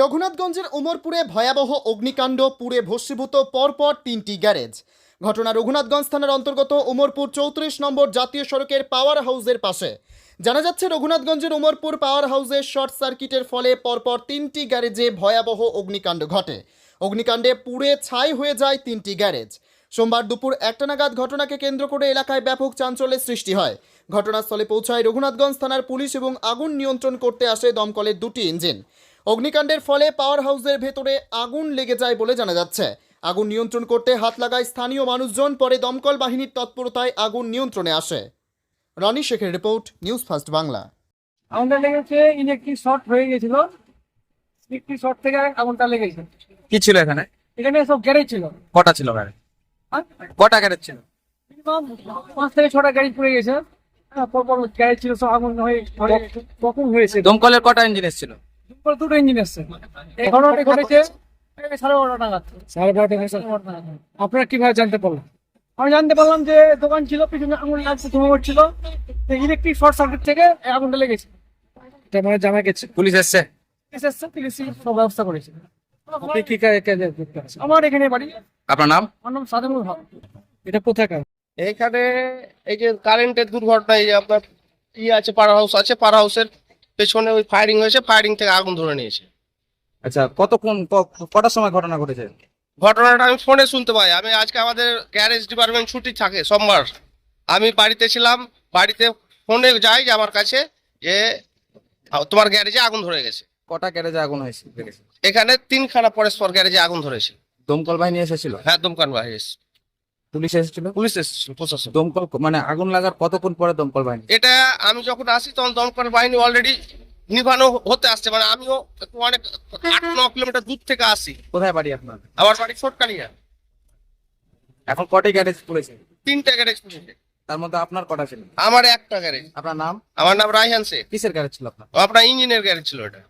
রঘুনাথগঞ্জের উমরপুরে ভয়াবহ অগ্নিকাণ্ড, পুড়ে ভস্মীভূত পরপর তিনটি গ্যারেজ। ঘটনা রঘুনাথগঞ্জ থানার অন্তর্গত উমরপুর চৌত্রিশ নম্বর জাতীয় সড়কের পাওয়ার হাউসের পাশে। জানা যাচ্ছে, রঘুনাথগঞ্জের উমরপুর পাওয়ার হাউসের শর্ট সার্কিটের ফলে পরপর তিনটি গ্যারেজে ভয়াবহ অগ্নিকাণ্ড ঘটে। অগ্নিকাণ্ডে পুড়ে ছাই হয়ে যায় তিনটি গ্যারেজ। সোমবার দুপুর একটা নাগাদ ঘটনাকে কেন্দ্র করে এলাকায় ব্যাপক চাঞ্চল্যের সৃষ্টি হয়। ঘটনাস্থলে পৌঁছায় রঘুনাথগঞ্জ থানার পুলিশ এবং আগুন নিয়ন্ত্রণ করতে আসে দমকলের দুটি ইঞ্জিন। অগ্নিকাণ্ডের ফলে পাওয়ার হাউসের ভেতরে আগুন লেগে যায় বলে জানা যাচ্ছে। আগুন নিয়ন্ত্রণ করতে হাত লাগায় স্থানীয় মানুষজন পরে দমকল বাহিনীর তৎপরতায় আগুন নিয়ন্ত্রণে আসে। রনি শেখের রিপোর্ট নিউজ ফার্স্ট বাংলা। আগুনটা লেগেছে ইলেকট্রিক শর্ট হয়ে গেছিল। ইলেকট্রিক শর্ট থেকে আগুনটা লেগেছে। কি ছিল এখানে? এখানে সব গ্যারেজ ছিল। কটা ছিল আর কটা গ্যারেজ ছিল? পাঁচ থেকে ছটা গাড়ি পুড়ে গেছে। হ্যাঁ, পরপর গ্যারেজ ছিল সব আগুন হয়ে ধরে কখন হয়েছে। দমকলের কটা ইঞ্জিন এসেছিল? দুপুর দুটো ইঞ্জিন এসছে ঘটনাটা ঘটেছে সাড়ে বারোটা নাগাদ। সাড়ে বারোটা নাগাদ। আপনারা কীভাবে জানতে পারলেন? আমি জানতে পারলাম যে দোকান ছিল পিছনে আগুন লাগছে ধোঁয়া উঠছিল ইলেকট্রিক শর্ট সার্কিট থেকে এই আগুনটা লেগেছে। এটা মানে জানা গেছে। পুলিশ এসছে। পুলিশ এসছে পুলিশ সব ব্যবস্থা করেছে। আপনি কি কাজে যুক্ত আছেন? আমার এখানে বাড়ি। আপনার নাম? আমার নাম সাদেমুল হক। এটা কোথাকার এখানে এই যে কারেন্টের দুর্ঘটনা এই যে আপনার ই আছে পাড়া হাউস আছে পাড়া হাউসের পেছনে ওই ফায়ারিং হয়েছে ফায়ারিং থেকে আগুন ধরে নিয়েছে। আচ্ছা কতক্ষণ ক- কটার সময় ঘটনা ঘটেছে? ঘটনাটা আমি ফোনে শুনতে পাই। আমি আজকে আমাদের গ্যারেজ ডিপার্টমেন্ট ছুটি থাকে সোমবার। আমি বাড়িতে ছিলাম বাড়িতে ফোনে যাই যে আমার কাছে যে আ, তোমার গ্যারেজে আগুন ধরে গেছে। কটা গ্যারেজে আগুন হয়েছে? লেগেছে? এখানে তিনখানা পরস্পর গ্যারেজে আগুন ধরেছে। দমকল বাহিনী এসেছিল? হ্যাঁ দমকান বাহিনী। পুলিশ এসেছিল? পুলিশ এসেছিল প্রশাসন। দমকল মানে আগুন লাগার কতক্ষণ পরে দমকল বাহিনী? এটা আমি যখন আসি তখন দমকল বাহিনী অলরেডি নিভানো হতে আসছে মানে আমিও অনেক আট ন কিলোমিটার দূর থেকে আসি। কোথায় বাড়ি আপনার? আমার বাড়ি ছোটকালিয়া এখন কটাই গ্যারেজ পড়েছে তিনটা গ্যারেজ পুড়েছে। তার মধ্যে আপনার কটা ছিল? আমার একটা গ্যারেজ। আপনার নাম? আমার নাম রায়হান শেখ। কিসের গ্যারেজ ছিল আপনার? আপনার ইঞ্জিনের গ্যারেজ ছিল এটা।